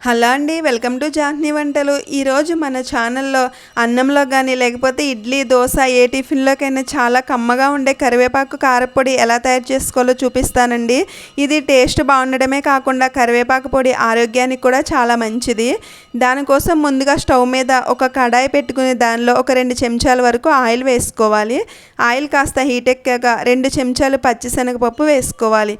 Hello అండి welcome to జాహ్నీ వంటలు. ఈరోజు మన ఛానల్లో అన్నంలో కానీ లేకపోతే ఇడ్లీ దోశ ఏ టిఫిన్లోకైనా చాలా కమ్మగా ఉండే కరివేపాకు కారపొడి ఎలా తయారు చేసుకోవాలో చూపిస్తానండి. ఇది టేస్ట్ బాగుండడమే కాకుండా కరివేపాకు పొడి ఆరోగ్యానికి కూడా చాలా మంచిది. దానికోసం ముందుగా స్టవ్ మీద ఒక కడాయి పెట్టుకుని దానిలో ఒక రెండు చెంచాల వరకు ఆయిల్ వేసుకోవాలి. ఆయిల్ కాస్త హీట్ ఎక్కాక రెండు చెంచాలు పచ్చిశనగపప్పు వేసుకోవాలి.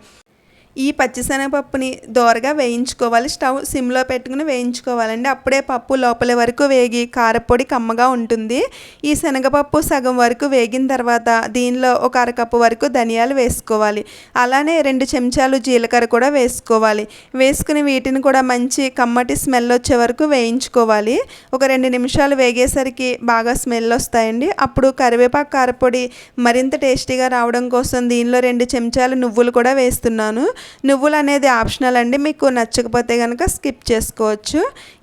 ఈ పచ్చిశనగపప్పుని దోరగా వేయించుకోవాలి. స్టవ్ సిమ్లో పెట్టుకుని వేయించుకోవాలండి. అప్పుడే పప్పు లోపల వరకు వేగి కారపొడి కమ్మగా ఉంటుంది. ఈ శనగపప్పు సగం వరకు వేగిన తర్వాత దీనిలో ఒక అరకప్పు వరకు ధనియాలు వేసుకోవాలి. అలానే రెండు చెంచాలు జీలకర్ర కూడా వేసుకోవాలి. వేసుకుని వీటిని కూడా మంచి కమ్మటి స్మెల్ వచ్చే వరకు వేయించుకోవాలి. ఒక రెండు నిమిషాలు వేగేసరికి బాగా స్మెల్ వస్తాయండి. అప్పుడు కరివేపాకు కారపొడి మరింత టేస్టీగా రావడం కోసం దీనిలో రెండు చెంచాలు నువ్వులు కూడా వేస్తున్నాను. నువ్వులు అనేది ఆప్షనల్ అండి మీకు నచ్చకపోతే కనుక స్కిప్ చేసుకోవచ్చు.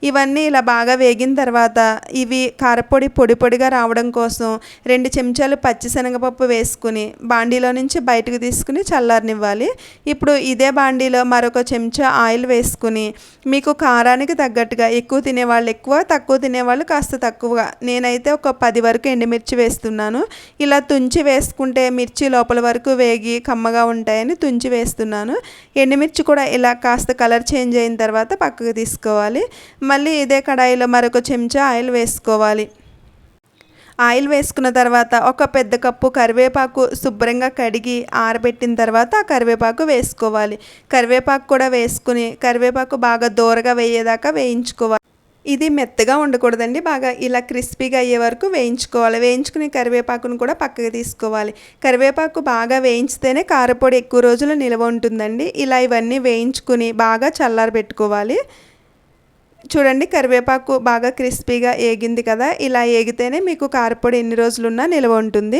ఇవన్నీ ఇలా బాగా వేగిన తర్వాత ఇవి కారపొడి పొడి పొడిగా రావడం కోసం రెండు చెంచాలు పచ్చిశనగపప్పు వేసుకుని బాండీలో నుంచి బయటకు తీసుకుని చల్లారనివ్వాలి. ఇప్పుడు ఇదే బాండీలో మరొక చెంచా ఆయిల్ వేసుకుని మీకు కారానికి తగ్గట్టుగా ఎక్కువ తినేవాళ్ళు ఎక్కువ తక్కువ తినేవాళ్ళు కాస్త తక్కువగా. నేనైతే ఒక పది వరకు ఎండుమిర్చి వేస్తున్నాను. ఇలా తుంచి వేసుకుంటే మిర్చి లోపల వరకు వేగి కమ్మగా ఉంటాయని తుంచి వేస్తున్నాను. ఎండుమిర్చి కూడా ఇలా కాస్త కలర్ చేంజ్ అయిన తర్వాత పక్కకు తీసుకోవాలి. మళ్ళీ ఇదే కడాయిలో మరొక చెంచా ఆయిల్ వేసుకోవాలి. ఆయిల్ వేసుకున్న తర్వాత ఒక పెద్ద కప్పు కరివేపాకు శుభ్రంగా కడిగి ఆరబెట్టిన తర్వాత ఆ కరివేపాకు వేసుకోవాలి. కరివేపాకు కూడా వేసుకుని కరివేపాకు బాగా దూరగా వేయేదాకా వేయించుకోవాలి. ఇది మెత్తగా ఉండకూడదండి. బాగా ఇలా క్రిస్పీగా అయ్యే వరకు వేయించుకోవాలి. వేయించుకుని కరివేపాకును కూడా పక్కకు తీసుకోవాలి. కరివేపాకు బాగా వేయించితేనే కారపొడి ఎక్కువ రోజులు నిల్వ ఉంటుందండి. ఇలా ఇవన్నీ వేయించుకుని బాగా చల్లారబెట్టుకోవాలి చూడండి కరివేపాకు బాగా క్రిస్పీగా ఏగింది కదా. ఇలా ఏగితేనే మీకు కారపొడి ఎన్ని రోజులున్నా నిల్వ ఉంటుంది.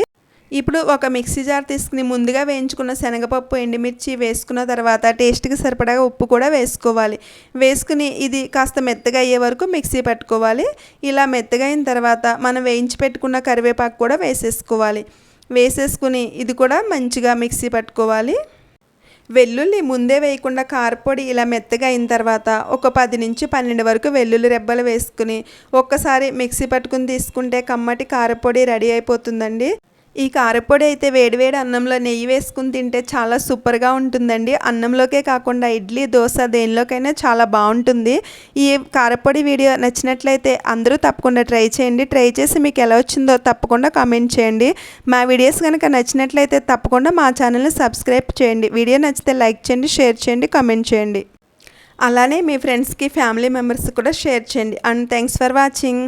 ఇప్పుడు ఒక మిక్సీ జార్ తీసుకుని ముందుగా వేయించుకున్న శనగపప్పు ఎండుమిర్చి వేసుకున్న తర్వాత టేస్ట్కి సరిపడా ఉప్పు కూడా వేసుకోవాలి. వేసుకుని ఇది కాస్త మెత్తగా అయ్యే వరకు మిక్సీ పట్టుకోవాలి. ఇలా మెత్తగా అయిన తర్వాత మనం వేయించి పెట్టుకున్న కరివేపాకు కూడా వేసేసుకోవాలి. వేసేసుకుని ఇది కూడా మంచిగా మిక్సీ పట్టుకోవాలి. వెల్లుల్లి ముందే వేయకుండా కారపొడి ఇలా మెత్తగా అయిన తర్వాత ఒక పది నుంచి పన్నెండు వరకు వెల్లుల్లి రెబ్బలు వేసుకుని ఒక్కసారి మిక్సీ పట్టుకుని తీసుకుంటే కమ్మటి కారపొడి రెడీ అయిపోతుందండి. ఈ కారపొడి అయితే వేడివేడి అన్నంలో నెయ్యి వేసుకుని తింటే చాలా సూపర్గా ఉంటుందండి. అన్నంలోకే కాకుండా ఇడ్లీ దోశ దేనిలోకైనా చాలా బాగుంటుంది. ఈ కారపొడి వీడియో నచ్చినట్లయితే అందరూ తప్పకుండా ట్రై చేయండి. ట్రై చేసి మీకు ఎలా వచ్చిందో తప్పకుండా కామెంట్ చేయండి. మా వీడియోస్ కనుక నచ్చినట్లయితే తప్పకుండా మా ఛానల్ని సబ్స్క్రైబ్ చేయండి. వీడియో నచ్చితే లైక్ చేయండి షేర్ చేయండి కామెంట్ చేయండి. అలానే మీ ఫ్రెండ్స్కి ఫ్యామిలీ మెంబర్స్ కూడా షేర్ చేయండి. And thanks for watching.